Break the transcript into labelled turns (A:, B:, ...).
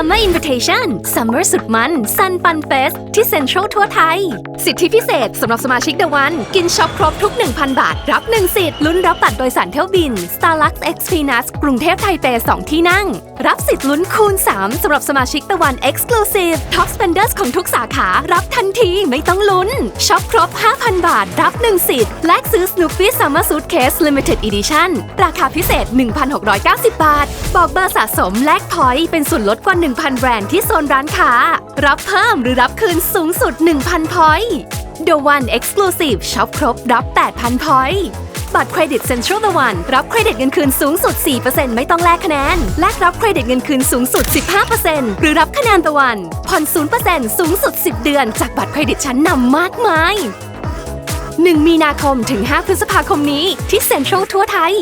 A: Summer Invitation Summer สุดมัน Sun Fun Fest ที่ Central ทั่วไทย สิทธิพิเศษสำหรับสมาชิก The One กินช็อปครบทุก 1,000 บาท รับ 1 สิทธิ์ลุ้นรับบัตรโดยสารเที่ยวบิน Starlux Express กรุงเทพไทเป2ที่นั่ง รับสิทธิ์ลุ้นคูณ 3สำหรับสมาชิก The One Exclusive Top Spenders ของทุกสาขารับทันทีไม่ต้องลุ้นช็อปครบ 5,000 บาท รับ 1 สิทธิ์แลกซื้อ Snoopy Summer Suitcase Limited Edition ราคาพิเศษ 1,690 บาท บอกเบอร์สะสมแลกพอยต์เป็นส่วนลดกว่า1,000 แบรนด์ที่โซนร้านค้า รับเพิ่มหรือรับคืนสูงสุด 1,000 พอยต์ The One Exclusive ช็อปครบรับ 8,000 พอยต์บัตรเครดิต Central The One รับเครดิตเงินคืนสูงสุด 4%ไม่ต้องแลกคะแนน แลกรับเครดิตเงินคืนสูงสุด 15%หรือรับคะแนน The One ผ่อน 0%สูงสุด 10 เดือน จากบัตรเครดิตชั้นนำมากมาย 1 มีนาคมถึง 5 พฤษภาคมนี้ที่ Central ทั่วไทย